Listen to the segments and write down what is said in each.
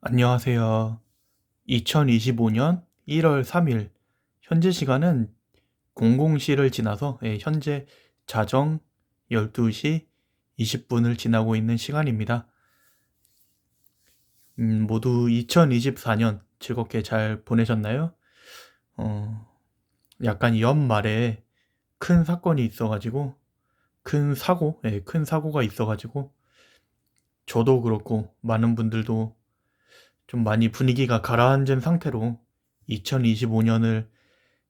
안녕하세요. 2025년 1월 3일, 현재 시간은 00시를 지나서 예, 현재 자정 12시 20분을 지나고 있는 시간입니다. 음, 모두 2024년 즐겁게 잘 보내셨나요? 어, 약간 연말에 큰 사건이 있어가지고, 큰 사고, 예, 큰 사고가 있어가지고, 저도 그렇고, 많은 분들도 좀 많이 분위기가 가라앉은 상태로 2025년을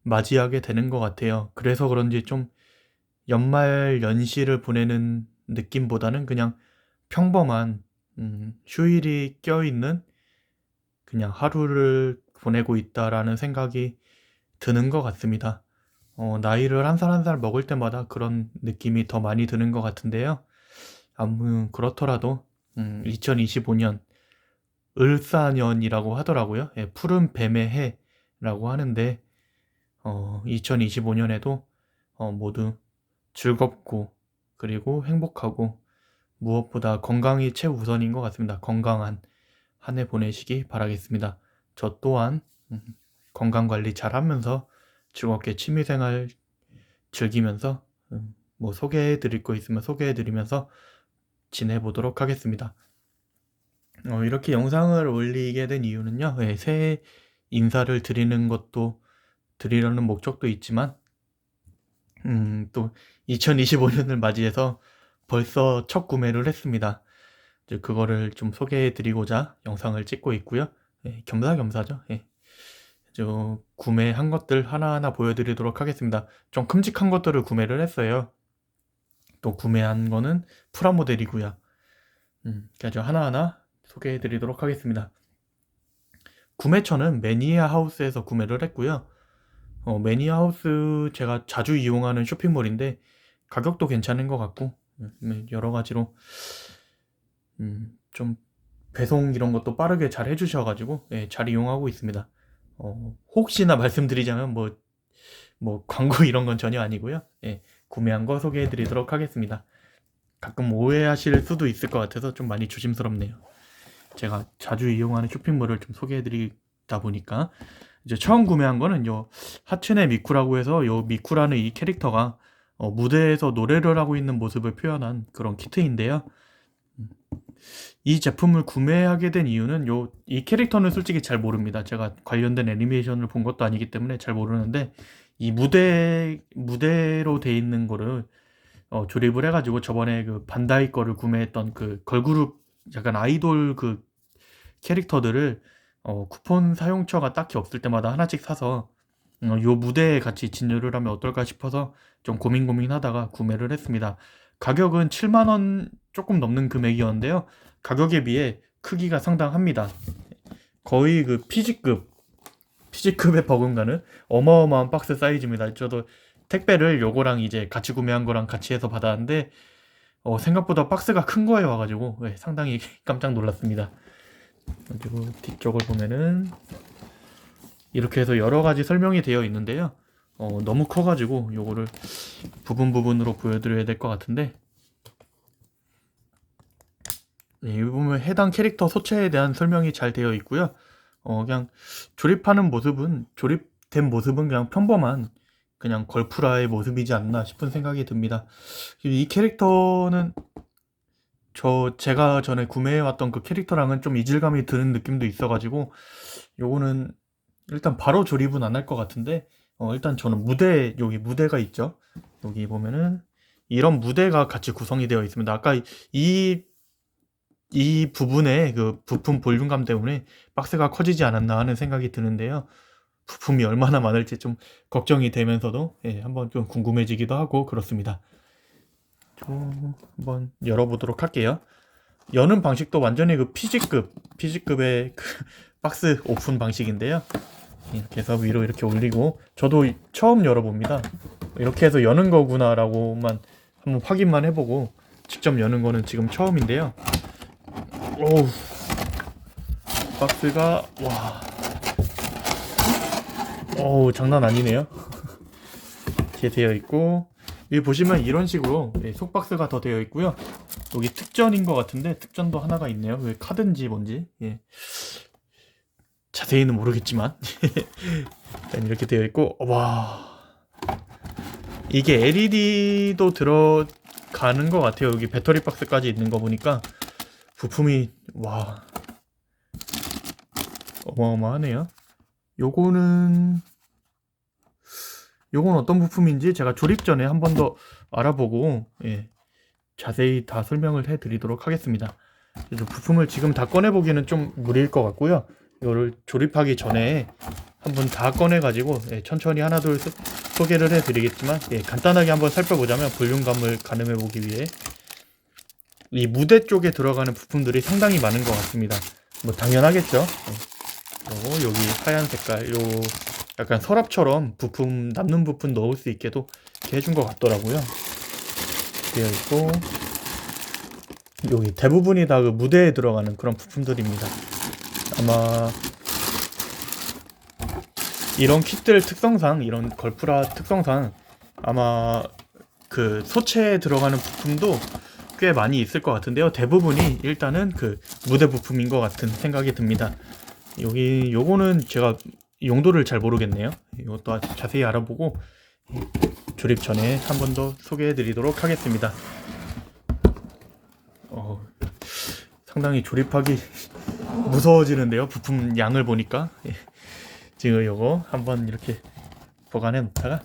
맞이하게 되는 것 같아요. 그래서 그런지 좀 연말 연시를 보내는 느낌보다는 그냥 평범한 음, 휴일이 껴있는 그냥 하루를 보내고 있다라는 생각이 드는 것 같습니다. 어, 나이를 한 살 한 살 먹을 때마다 그런 느낌이 더 많이 드는 것 같은데요. 아무 그렇더라도 음, 2025년 을사년이라고 하더라고요. 예, 푸른 뱀의 해라고 하는데 어, 2025년에도 어, 모두 즐겁고 그리고 행복하고 무엇보다 건강이 최우선인 것 같습니다. 건강한 한 해 보내시기 바라겠습니다. 저 또한 음, 건강 관리 잘 하면서 즐겁게 취미생활 즐기면서 음, 뭐 소개해 드릴 거 있으면 소개해 드리면서 지내보도록 하겠습니다. 어, 이렇게 영상을 올리게 된 이유는요. 예, 새해 인사를 드리는 것도 드리려는 목적도 있지만 음, 또 2025년을 맞이해서 벌써 첫 구매를 했습니다. 이제 그거를 좀 소개해 드리고자 영상을 찍고 있고요. 예, 겸사겸사죠. 예. 저 구매한 것들 하나하나 보여드리도록 하겠습니다. 좀 큼직한 것들을 구매를 했어요. 또 구매한 거는 프라모델이고요. 음, 그래서 하나하나 소개해 드리도록 하겠습니다. 구매처는 매니아 하우스에서 구매를 했고요. 어, 매니아 하우스 제가 자주 이용하는 쇼핑몰인데 가격도 괜찮은 것 같고 음, 여러 가지로 음, 좀 배송 이런 것도 빠르게 잘 해주셔가지고 예, 잘 이용하고 있습니다. 어, 혹시나 말씀드리자면 뭐, 뭐 광고 이런 건 전혀 아니고요. 예, 구매한 거 소개해드리도록 하겠습니다. 가끔 오해하실 수도 있을 것 같아서 좀 많이 조심스럽네요. 제가 자주 이용하는 쇼핑몰을 좀 소개해드리다 보니까 이제 처음 구매한 거는 요 하츠네 미쿠라고 해서 요 미쿠라는 이 캐릭터가 어, 무대에서 노래를 하고 있는 모습을 표현한 그런 키트인데요. 음. 이 제품을 구매하게 된 이유는 요 이 캐릭터는 솔직히 잘 모릅니다. 제가 관련된 애니메이션을 본 것도 아니기 때문에 잘 모르는데 이 무대 무대로 돼 있는 거를 어, 조립을 해가지고 저번에 그 반다이 거를 구매했던 그 걸그룹 약간 아이돌 그 캐릭터들을 어, 쿠폰 사용처가 딱히 없을 때마다 하나씩 사서 어, 요 무대에 같이 진열을 하면 어떨까 싶어서 좀 고민 고민하다가 구매를 했습니다. 가격은 7만 원 조금 넘는 금액이었는데요. 가격에 비해 크기가 상당합니다. 거의 그 피지급 피지급에 버금가는 어마어마한 박스 사이즈입니다. 저도 택배를 요거랑 이제 같이 구매한 거랑 같이 해서 받았는데 어, 생각보다 박스가 큰 거에 와가지고 네, 상당히 깜짝 놀랐습니다. 그리고 뒤쪽을 보면은 이렇게 해서 여러 가지 설명이 되어 있는데요. 어, 너무 커가지고 요거를 부분 부분으로 보여드려야 될 것 같은데 네, 여기 보면 해당 캐릭터 소체에 대한 설명이 잘 되어 있고요. 어, 그냥 조립하는 모습은 조립된 모습은 그냥 평범한 그냥 걸프라의 모습이지 않나 싶은 생각이 듭니다. 이 캐릭터는 저 제가 전에 구매해왔던 그 캐릭터랑은 좀 이질감이 드는 느낌도 있어가지고 요거는 일단 바로 조립은 안 할 것 같은데 어, 일단 저는 무대 여기 무대가 있죠. 여기 보면은 이런 무대가 같이 구성이 되어 있습니다. 아까 이이 부분의 그 부품 볼륨감 때문에 박스가 커지지 않았나 하는 생각이 드는데요. 부품이 얼마나 많을지 좀 걱정이 되면서도 예, 한번 좀 궁금해지기도 하고 그렇습니다. 좀 한번 열어보도록 할게요. 여는 방식도 완전히 그 피지급, 피지급의 그 박스 오픈 방식인데요. 이렇게 해서 위로 이렇게 올리고 저도 처음 열어봅니다. 이렇게 해서 여는 거구나라고만 한번 확인만 해보고 직접 여는 거는 지금 처음인데요. 오우 박스가 와 어우 장난 아니네요. 이렇게 되어 있고 여기 보시면 이런 식으로 예, 속박스가 더 되어 있고요. 여기 특전인 것 같은데 특전도 하나가 있네요. 왜 카든지 뭔지 예. 자세히는 모르겠지만 일단 이렇게 되어 있고 와 이게 LED도 들어가는 것 같아요. 여기 배터리 박스까지 있는 거 보니까 부품이 와 어마어마하네요. 요거는 요건 어떤 부품인지 제가 조립 전에 한 번 더 알아보고 예, 자세히 다 설명을 해드리도록 하겠습니다. 부품을 지금 다 꺼내 보기는 좀 무리일 것 같고요. 이거를 조립하기 전에 한번 다 꺼내 가지고 예, 천천히 하나둘 소- 소개를 해드리겠지만 예, 간단하게 한번 살펴보자면 볼륨감을 가늠해 보기 위해 이 무대 쪽에 들어가는 부품들이 상당히 많은 것 같습니다. 뭐 당연하겠죠. 예. 그리고 여기 하얀 색깔 요 약간 서랍처럼 부품 남는 부품 넣을 수 있게도 이렇게 해준 것 같더라고요. 되어 있고 여기 대부분이 다 그 무대에 들어가는 그런 부품들입니다. 아마 이런 킷들 특성상 이런 걸프라 특성상 아마 그 소체에 들어가는 부품도 꽤 많이 있을 것 같은데요. 대부분이 일단은 그 무대 부품인 것 같은 생각이 듭니다. 여기 요거는 제가 용도를 잘 모르겠네요. 이것도 자세히 알아보고 조립 전에 한 번 더 소개해 드리도록 하겠습니다. 어, 상당히 조립하기 무서워지는데요. 부품 양을 보니까. 예. 지금 요거 한번 이렇게 보관해 놓다가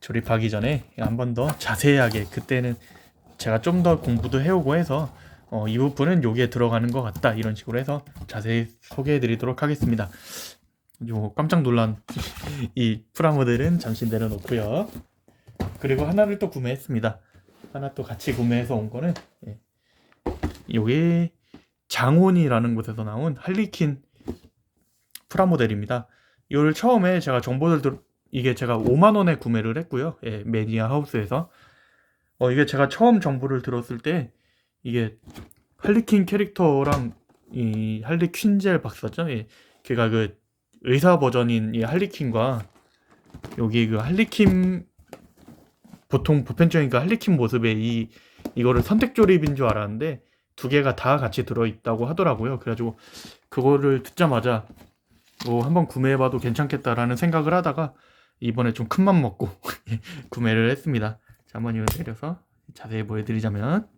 조립하기 전에 한 번 더 자세하게 그때는 제가 좀 더 공부도 해오고 해서 어, 이 부분은 여기에 들어가는 것 같다 이런 식으로 해서 자세히 소개해 드리도록 하겠습니다. 요 깜짝 놀란 이 프라모델은 잠시 내려놓고요. 그리고 하나를 또 구매했습니다. 하나 또 같이 구매해서 온 거는 예. 요게 장원이라는 곳에서 나온 할리퀸 프라모델입니다. 이걸 처음에 제가 정보를 들 이게 제가 5만 원에 구매를 했고요. 예, 매니아 하우스에서 어 이게 제가 처음 정보를 들었을 때 이게 할리퀸 캐릭터랑 이 할리퀸젤 박사죠. 예, 걔가 그 의사 버전인 이 할리퀸과 여기 그 할리퀸 보통 보편적인 그 할리퀸 모습의 이 이거를 선택 조립인 줄 알았는데 두 개가 다 같이 들어 있다고 하더라고요. 그래가지고 그거를 듣자마자 뭐 한번 구매해봐도 괜찮겠다라는 생각을 하다가 이번에 좀 큰 맘 먹고 구매를 했습니다. 자, 한번 이거 내려서 자세히 보여드리자면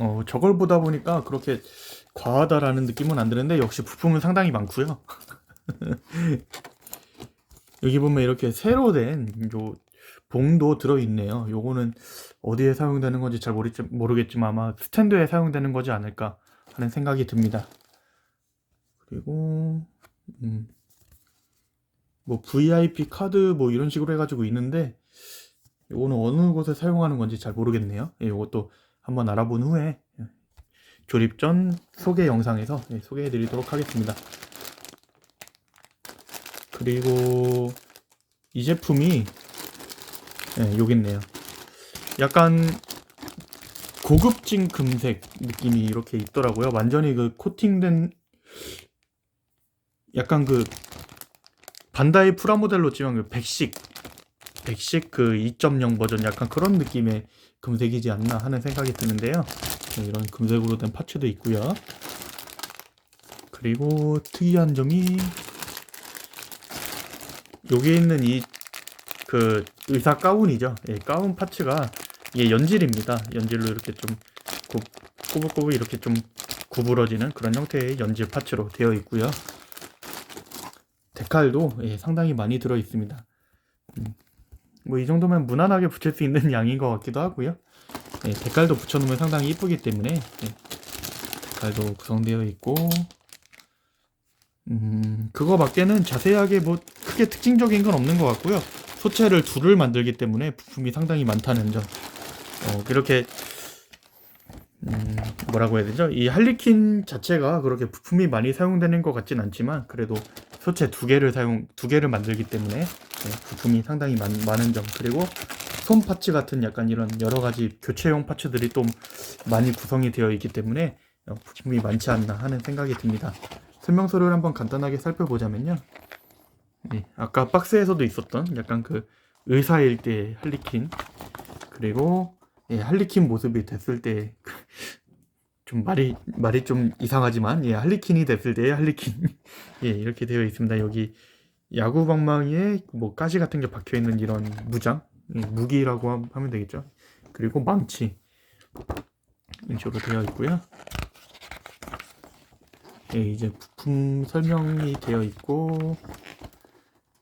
어 저걸 보다 보니까 그렇게 과하다라는 느낌은 안 드는데 역시 부품은 상당히 많고요. 여기 보면 이렇게 새로 된 요 봉도 들어있네요. 요거는 어디에 사용되는 건지 잘 모르겠, 모르겠지만 아마 스탠드에 사용되는 거지 않을까 하는 생각이 듭니다. 그리고 음, 뭐 VIP 카드 뭐 이런 식으로 해가지고 있는데 요거는 어느 곳에 사용하는 건지 잘 모르겠네요. 예, 요것도 한번 알아본 후에 조립 전 소개 영상에서 예, 소개해 드리도록 하겠습니다. 그리고 이 제품이 예, 여기 있네요. 약간 고급진 금색 느낌이 이렇게 있더라고요. 완전히 그 코팅된 약간 그 반다이 프라모델로 찍은 그 백식 백식 그 2.0 버전 약간 그런 느낌의 금색이지 않나 하는 생각이 드는데요. 네, 이런 금색으로 된 파츠도 있고요. 그리고 특이한 점이 여기 있는 이 그 의사 가운이죠. 예, 가운 파츠가 이게 연질입니다. 연질로 이렇게 좀 구, 꼬불꼬불 이렇게 좀 구부러지는 그런 형태의 연질 파츠로 되어 있고요. 데칼도 예, 상당히 많이 들어 있습니다. 음, 뭐이 정도면 무난하게 붙일 수 있는 양인 것 같기도 하고요. 예, 데칼도 붙여놓으면 상당히 이쁘기 때문에 예, 데칼도 구성되어 있고 음, 그거 밖에는 자세하게 뭐 크게 특징적인 건 없는 것 같고요. 소체를 둘을 만들기 때문에 부품이 상당히 많다는 점. 어, 그렇게 음, 뭐라고 해야 되죠? 이 할리퀸 자체가 그렇게 부품이 많이 사용되는 것 같진 않지만 그래도 소체 두 개를 사용 두 개를 만들기 때문에 네, 부품이 상당히 많, 많은 점 그리고 손 파츠 같은 약간 이런 여러 가지 교체용 파츠들이 좀 많이 구성이 되어 있기 때문에 어, 부품이 많지 않나 하는 생각이 듭니다. 설명서를 한번 간단하게 살펴보자면요. 네, 아까 박스에서도 있었던 약간 그 의사일 때 할리퀸 그리고 예, 할리퀸 모습이 됐을 때 좀 말이 말이 좀 이상하지만 예, 할리퀸이 됐을 때의 할리퀸 예, 이렇게 되어 있습니다. 여기 야구 방망이에 뭐 가시 같은 게 박혀 있는 이런 무장 예, 무기라고 함- 하면 되겠죠. 그리고 망치 이런 식으로 되어 있고요. 예, 이제 부품 설명이 되어 있고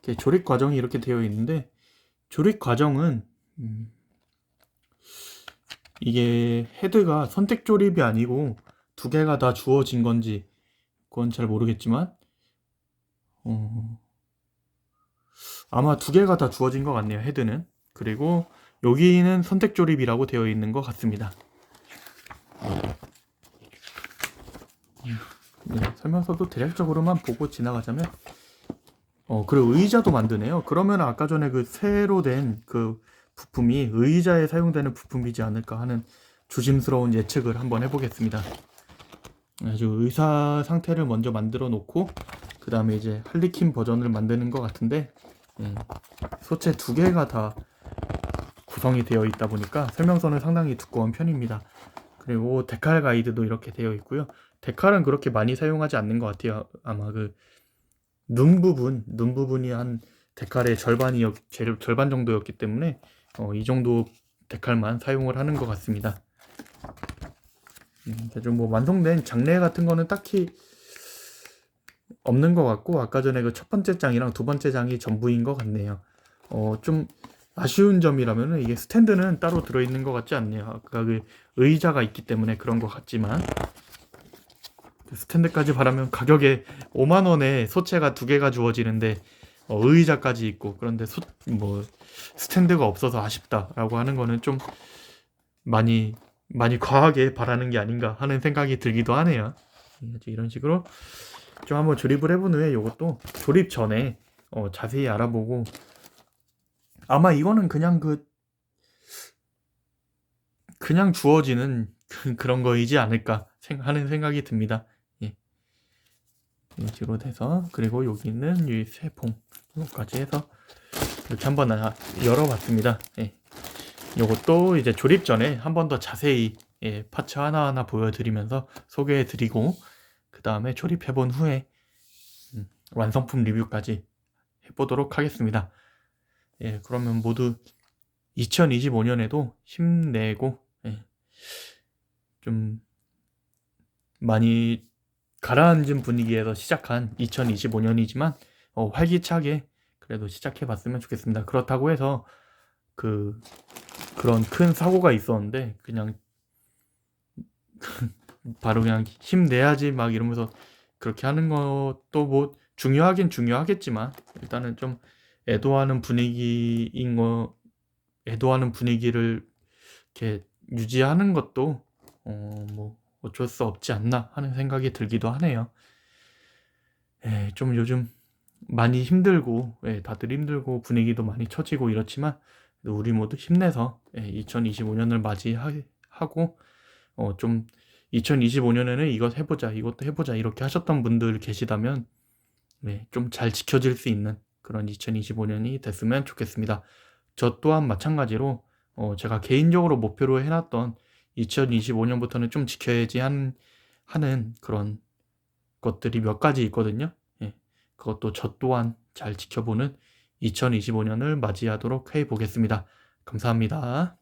이렇게 조립 과정이 이렇게 되어 있는데 조립 과정은 음, 이게 헤드가 선택 조립이 아니고 두 개가 다 주어진 건지 그건 잘 모르겠지만 어, 아마 두 개가 다 주어진 것 같네요 헤드는 그리고 여기는 선택 조립이라고 되어 있는 것 같습니다. 네, 설명서도 대략적으로만 보고 지나가자면 어 그리고 의자도 만드네요. 그러면 아까 전에 그 새로 된 그 부품이 의자에 사용되는 부품이지 않을까 하는 조심스러운 예측을 한번 해보겠습니다. 아주 의사 상태를 먼저 만들어 놓고 그 다음에 이제 할리퀸 버전을 만드는 것 같은데 예, 소체 두 개가 다 구성이 되어 있다 보니까 설명서는 상당히 두꺼운 편입니다 그리고 데칼 가이드도 이렇게 되어 있고요 데칼은 그렇게 많이 사용하지 않는 것 같아요. 아마 그 눈 부분, 눈 부분이 한 데칼의 절반이 절반 정도였기 때문에 어, 이 정도 데칼만 사용을 하는 것 같습니다. 음, 좀뭐 완성된 장례 같은 거는 딱히 없는 것 같고 아까 전에 그 첫 번째 장이랑 두 번째 장이 전부인 것 같네요. 어, 좀 아쉬운 점이라면 이게 스탠드는 따로 들어있는 것 같지 않네요. 아까 그 의자가 있기 때문에 그런 것 같지만 스탠드까지 바라면 가격에 5만 원에 소체가 두 개가 주어지는데 어, 의자까지 있고 그런데 소, 뭐 스탠드가 없어서 아쉽다라고 하는 거는 좀 많이 많이 과하게 바라는 게 아닌가 하는 생각이 들기도 하네요. 예, 이런 식으로 좀 한번 조립을 해본 후에 이것도 조립 전에 어, 자세히 알아보고 아마 이거는 그냥 그 그냥 주어지는 그런 거이지 않을까 하는 생각이 듭니다. 이런 식으로 돼서 그리고 여기는 이 세봉 이거까지 해서 이렇게 한번 열어봤습니다. 예. 이것도 이제 조립 전에 한 번 더 자세히 예, 파츠 하나하나 보여드리면서 소개해드리고 그 다음에 조립해본 후에 음, 완성품 리뷰까지 해보도록 하겠습니다. 예, 그러면 모두 2025년에도 힘내고 예, 좀 많이 가라앉은 분위기에서 시작한 2025년이지만 어, 활기차게 그래도 시작해 봤으면 좋겠습니다. 그렇다고 해서 그 그런 큰 사고가 있었는데 그냥 바로 그냥 힘내야지 막 이러면서 그렇게 하는 것도 뭐 중요하긴 중요하겠지만 일단은 좀 애도하는 분위기인 거 애도하는 분위기를 이렇게 유지하는 것도 어 뭐 어쩔 수 없지 않나 하는 생각이 들기도 하네요. 예, 좀 요즘 많이 힘들고 예, 다들 힘들고 분위기도 많이 처지고 이렇지만 우리 모두 힘내서 예, 2025년을 맞이하고 어, 좀 2025년에는 이것 해보자 이것도 해보자 이렇게 하셨던 분들 계시다면 네, 좀잘 지켜질 수 있는 그런 2025년이 됐으면 좋겠습니다. 저 또한 마찬가지로 어, 제가 개인적으로 목표로 해놨던 2025년부터는 좀 지켜야지 한, 하는 그런 것들이 몇 가지 있거든요. 예, 그것도 저 또한 잘 지켜보는 2025년을 맞이하도록 해 보겠습니다. 감사합니다.